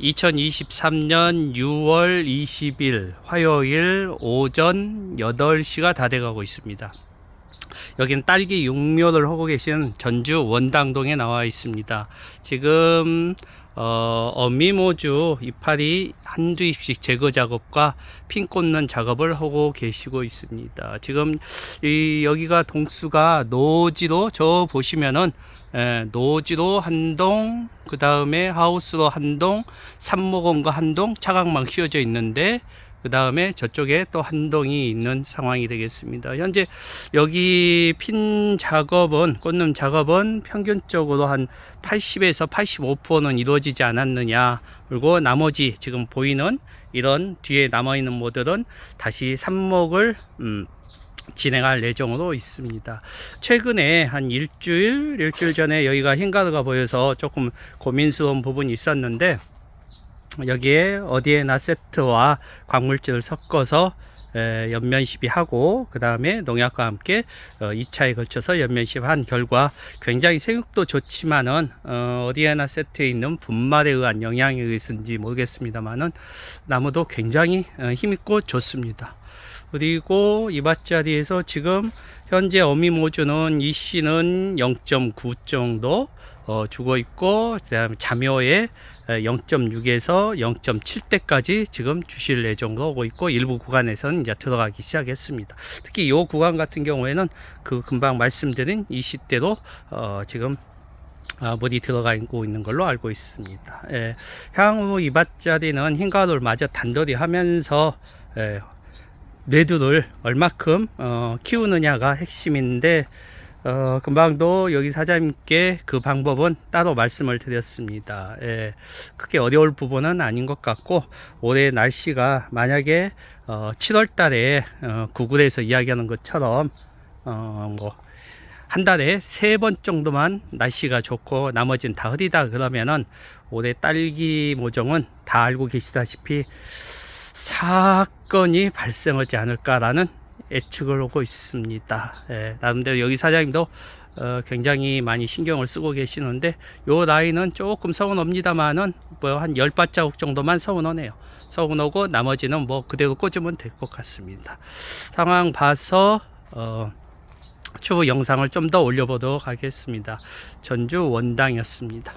2023년 6월 20일 화요일 오전 8시가 다 돼가고 있습니다. 여긴 딸기 육묘를 하고 계신 전주 원당동에 나와 있습니다. 지금 어, 어미모주 이파리 한두 잎씩 제거 작업과 핀 꽂는 작업을 하고 계시고 있습니다. 지금 이 여기가 동수가 노지로 저 보시면은 에, 노지로 한 동, 그 다음에 하우스로 한 동, 산모공과 한 동, 차각망 씌워져 있는데 그 다음에 저쪽에 또 한 동이 있는 상황이 되겠습니다. 현재 여기 핀 작업은 꽂는 작업은 평균적으로 한 80에서 85%는 이루어지지 않았느냐. 그리고 나머지 지금 보이는 이런 뒤에 남아 있는 모델은 다시 삽목을 음, 진행할 예정으로 있습니다. 최근에 한 일주일, 일주일 전에 여기가 흰가루가 보여서 조금 고민스러운 부분이 있었는데 여기에 어디에 나 세트와 광물질을 섞어서 에, 연면 시비하고 그 다음에 농약과 함께 어, 2차에 걸쳐서 연면 시비한 결과 굉장히 생육도 좋지만은 어, 어디에나 세트에 있는 분말에 의한 영향에 의해서인지 모르겠습니다만은 나무도 굉장히 어, 힘있고 좋습니다. 그리고 이밭자리에서 지금 현재 어미모주는 이 씨는 0.9 정도 어, 주고 있고 그다음에 자묘에 0.6에서 0.7대까지 지금 주실 예정으로 오고 있고 일부 구간에서는 이제 들어가기 시작했습니다. 특히 이 구간 같은 경우에는 그 금방 말씀드린 이 시대로 어, 지금 아, 물이 들어가 있고 있는 걸로 알고 있습니다. 예, 향후 이 밭자리는 흰가루를 마저 단돌이 하면서 예, 매두를 얼마큼 어, 키우느냐가 핵심인데 어, 금방도 여기 사장님께 그 방법은 따로 말씀을 드렸습니다. 예, 크게 어려울 부분은 아닌 것 같고 올해 날씨가 만약에 어, 7월 달에 어, 구글에서 이야기하는 것처럼 어, 뭐 한 달에 세 번 정도만 날씨가 좋고 나머지는 다 흐리다 그러면은 올해 딸기 모종은 다 알고 계시다시피 사건이 발생하지 않을까라는 예측을 하고 있습니다. 예, 나름대로 여기 사장님도 어, 굉장히 많이 신경을 쓰고 계시는데 요 라인은 조금 서운합니다만은 뭐한열 발자국 정도만 서운하네요. 서운하고 나머지는 뭐 그대로 꽂으면 될 것 같습니다. 상황 봐서 어, 추후 영상을 좀 더 올려보도록 하겠습니다. 전주 원당이었습니다.